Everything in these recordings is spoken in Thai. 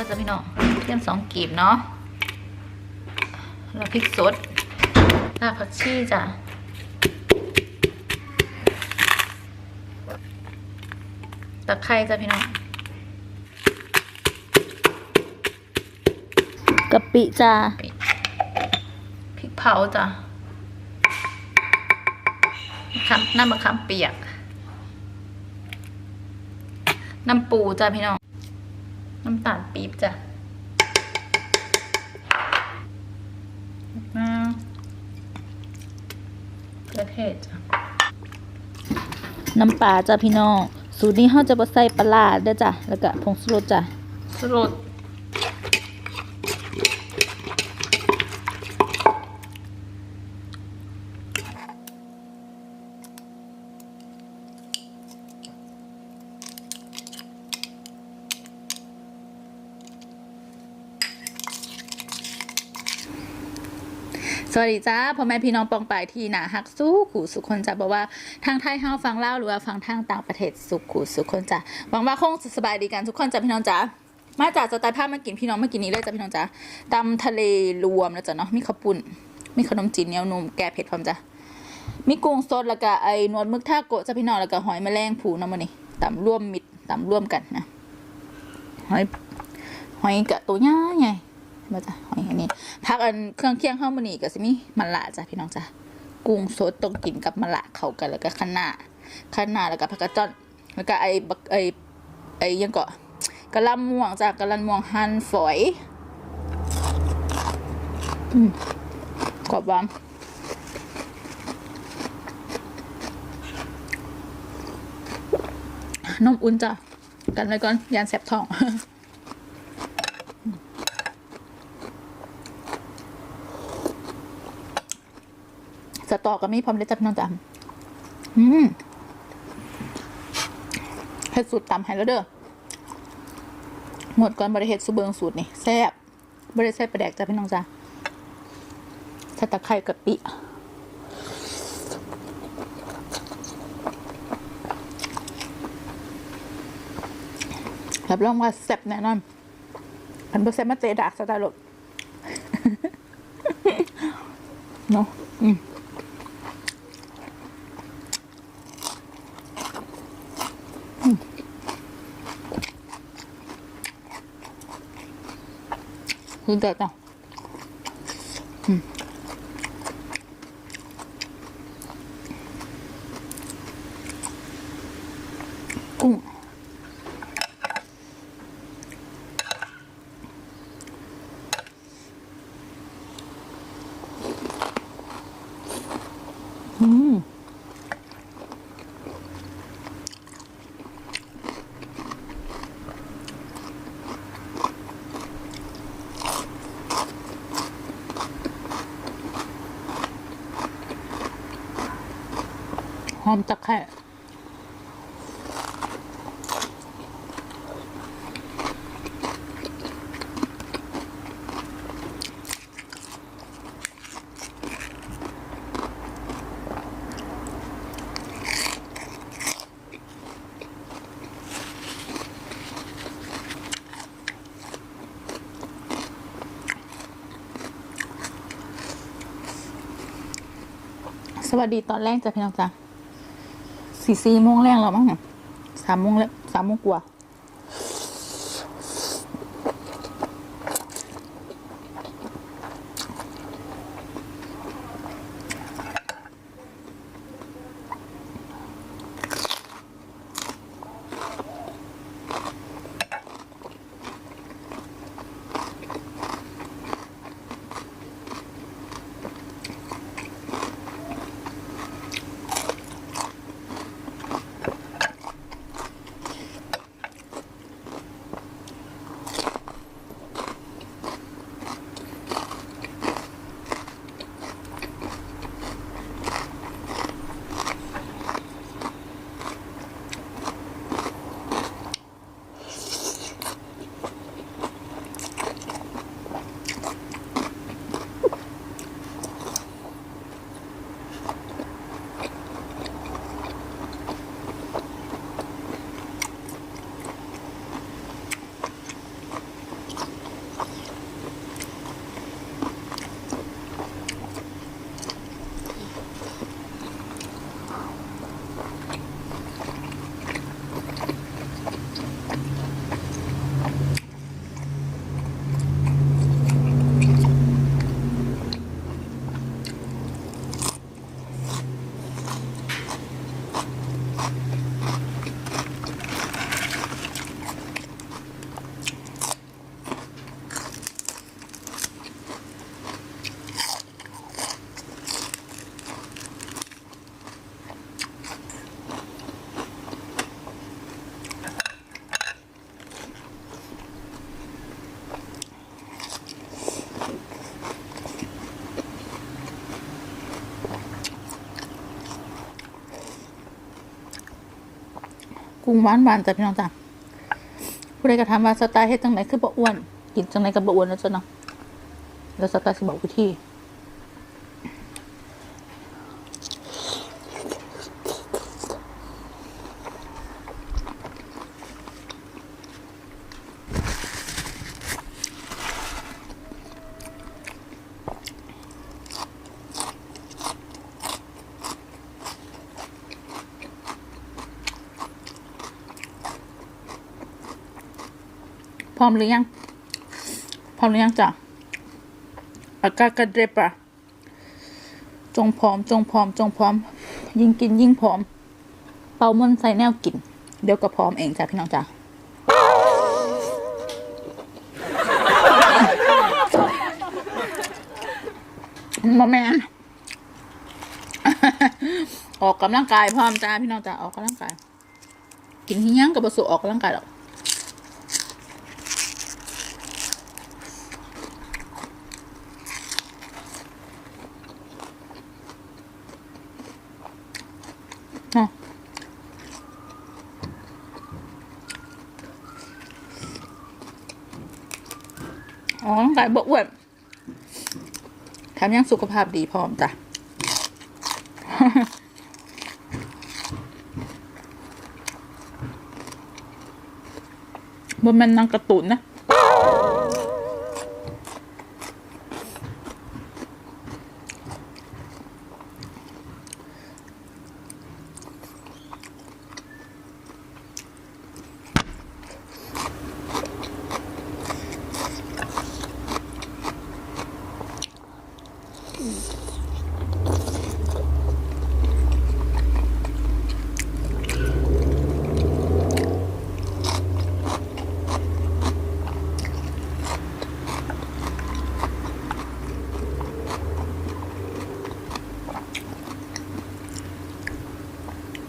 มก็จะพี่น้องกระเทียมสองกีบเนาะแล้วพริกสดรากผักชีจ้ะตะไคร้จ้ะพี่น้องกะปิจ้ะพริกเผาจ้ะมะขามน้ำมะขามเปียก น้ำปูจ้ะพี่น้องน้ำตาลปี๊บจ้ะน้ำกระเทศจ้ะน้ำปลาจ้ะพี่น้อง สูตรนี้เขาจะบ่ใส่ปลาร้าเด้อจ้ะ แล้วก็ผงชูรสจ้ะชูรส วัสดีจ้าพ่อแม่พี่น้องปองปายที่หนาฮักสู้ขู่สุขคนจะบอกว่าทางไทยเฮาฟังเล่าหรือว่าฟังทางต่างประเทศสุขขู่สุขคนจะหวังว่าคงสบายดีกันทุกคนจ้ะพี่น้องจ้ามาจากสไตล์ภาพมากินพี่น้องมากินนี้เลยจ้ะพี่น้องจ้าตำทะเลรวมแล้วจ้ะเนาะมีข้าวปุ้นมีขนมจีนเนียวนมแก้เผ็ดพร้อมจ้ะมีกุ้งสดแล้วก็ไอ้หนวดมึกท่าโกะจ้ะพี่น้องแล้วก็หอยแมลงภูน้ำมันนี่ตำร่วมมิดตำร่วมกันนะหอยหอยกะตัวใหญ่ใหญ่ มาจ้ะหอยอันนี้พักอันเครื่องเคียงข้าวมันนี่ก็สิมีมะละจ้ะพี่น้องจ้ะกุ้งสดต้องกินกับมะละเข้ากันแล้วก็คะน้าคะน้าแล้วก็ผักกระจอนแล้วก็ไอ้บักไอ้ไอ้ยังเกาะกะลำม่วงจ้ะกะลำม่วงหั่นฝอยอืมกรอบหวานนมอุ่นจ้ะกันเลยก่อนยานแสบท้อง สตอก็มีพร้อมเลยจ้ะพี่น้องจ้ะอืมเฮ็ดสูตรตำให้แล้วเด้อหมดก่อนบริเฮ็ดสูเบิงสูตรนี่แซ่บบริใส่ปลาแดกจ้ะพี่น้องจ้ะใส่ตะไคร้กะปิรับรองว่าแซ่บแน่นอนอันเบอร์แซ่บมาเตะดากสไตล์หลบเนาะ อืมคือเด็ดอะอืมกุ้งอืมห อมตะไคร้สวัสดีตอนแรกจ้ะพี่น้องจ้ะ สี่สี่โมงแรกแล้วมั้งสามโมงแล้วสามโมงกว่า รุงหวานหวานจ้ะพี่น้องจ้ะผู้ใดก็ถามว่าสไตล์เฮ็ดจังไหนคือบ่อ้วน กินจังไหนก็บ่อ้วนนะจ้ะเนาะแล้วสไตล์สิบอกวิธี ร้อมหรือยัง พร้อมหรือยังจ้ะอากาศกระเดปะจงพร้อม จงพร้อม จงพร้อม ยิ่งกินยิ่งพร้อม เป่ามันใส่แนวกิน เดี๋ยวก็พร้อมเองจ้ะพี่น้องจ้ะมาแมนออกกำลังกายพร้อมจ้าพี่น้องจ้าออกกำลังกาย กินที่ยังกับบสุออกกำลังกายหรอกเนาะ อ๋อกกำลังกายบอ้วนแถมยังสุขภาพดีพร้อมจ้ะบนมันนางกระตุนนะ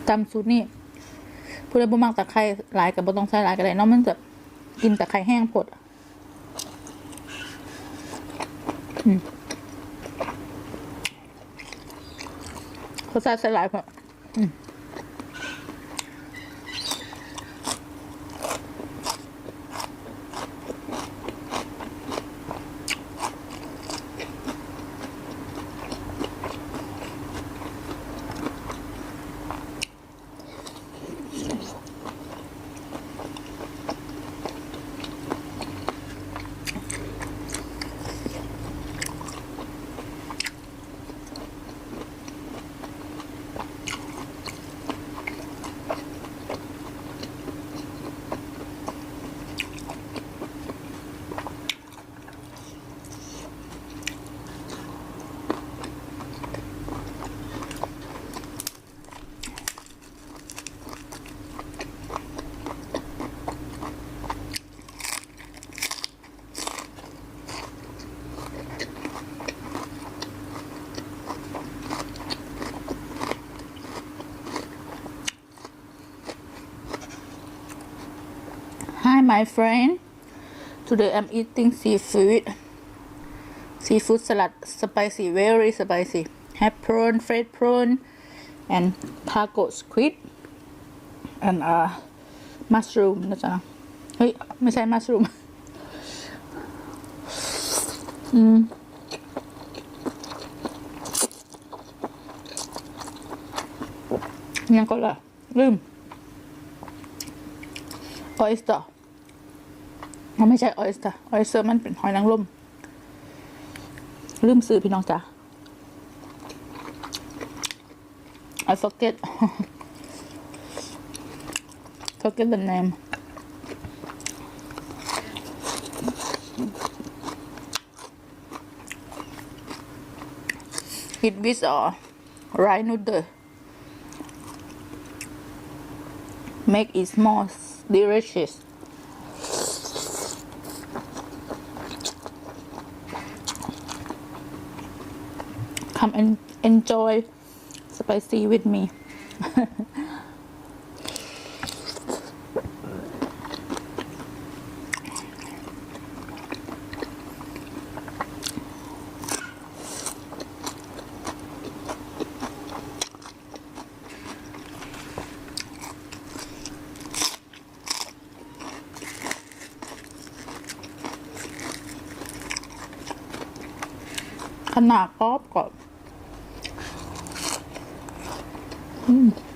ตำซุปนี่ผู้ใดบ่มักตะไคร้หลายกับบ่ต้องใส่หลายก็ได้เนาะมันจะกินตะไคร้แห้งผดอืมเขาใส่ใส่หลายพออืม my friend today I'm eating seafood seafood salad spicy very spicy have prawn fried prawn and taco squid and uh mushroom นะจ๊ะเฮ้ย ไม่ใช่ mushroom อืม ยังก็ละลืม oyster ันไม่ใช่ออยสเตอร์ออยสเตอร์มันเป็นหอยนางรมลืมซื้อพี่น้องจ้ะเอาซ็อเก็ตซ็อเก็ตเป็นแนมฮิตวิสอไรนูเดอร์ make it more delicious come and enjoy spicy with me ขนาดกรอบกรอบ อืม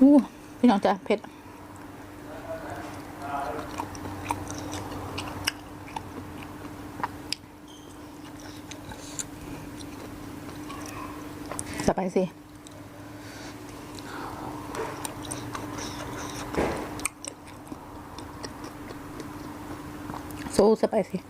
อู้ พี่น้องจ้ะเผ็ดสไปซี่โซสไปซี่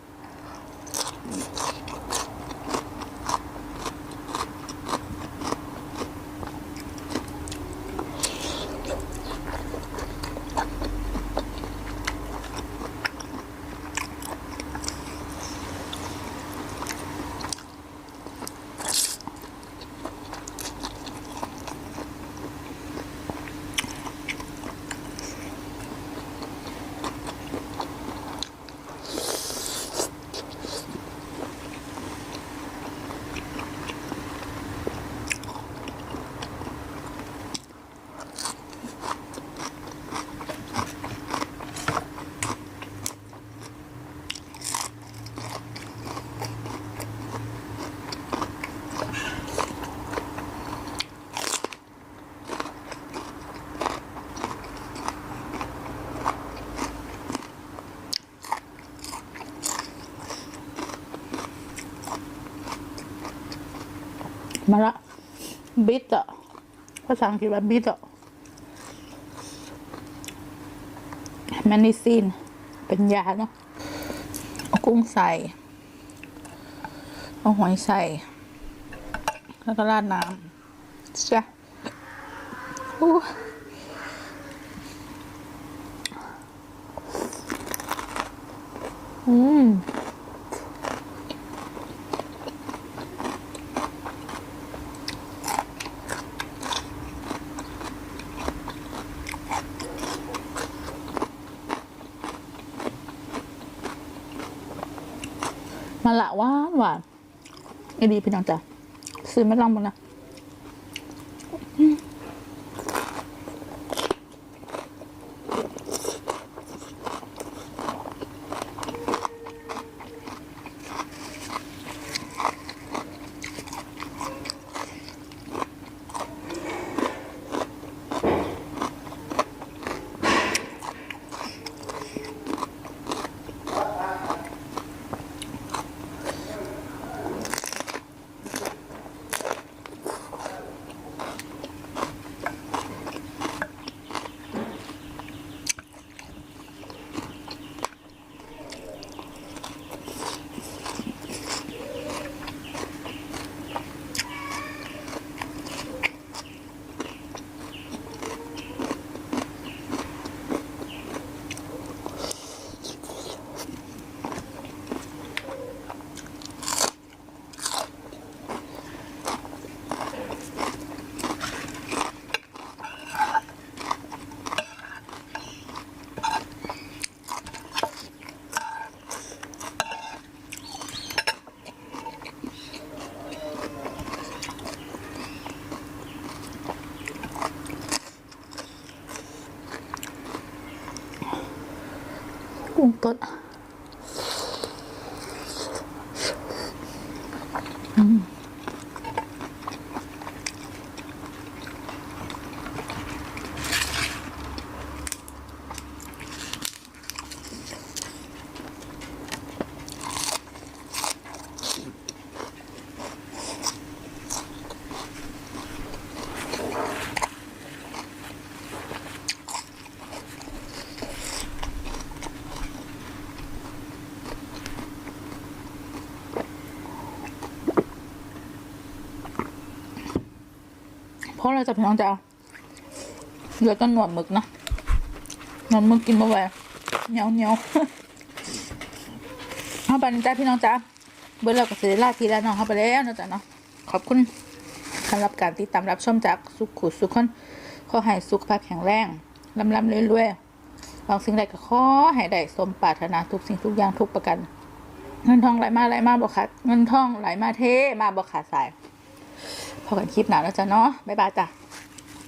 มาละ บิทอะภาษาอังกฤษว่าบิทอะแมนิซีน เป็นยาเนาะเอากุ้งใส่ เอาหอยใส่ แล้วก็ราดน้ำจ้ะอู้อืม มาละหวานหวานไอ้ดีพี่น้องจ้ะซื้อไม่ลองบ้างนะ เพราะเราจะพี่น้องจะเหลือแต่หนวดหมึกนะนอนมึงกินมาไหวเหนียวเหนียวเอาไปนะจ้าพี่น้องจ้าเบอร์เราก็เสียลาทีแล้วน้องเข้าไปแล้วนะจ๊ะเนาะขอบคุณสำหรับการติดตามรับชมจากสุขุสุขคนขอให้สุขภาพแข็งแรงลำลำเรื่อยๆบางสิ่งใดก็ขอให้ได้สมปรารถนาทุกสิ่งทุกอย่างทุกประกัน เงินทองไหลมาไหลมาบอกขาดเงินทองไหลมาเทมาบอกขาดสาย พอกันคลิปหนาแล้วจ้ะเนาะบ๊ายบายจ้ะ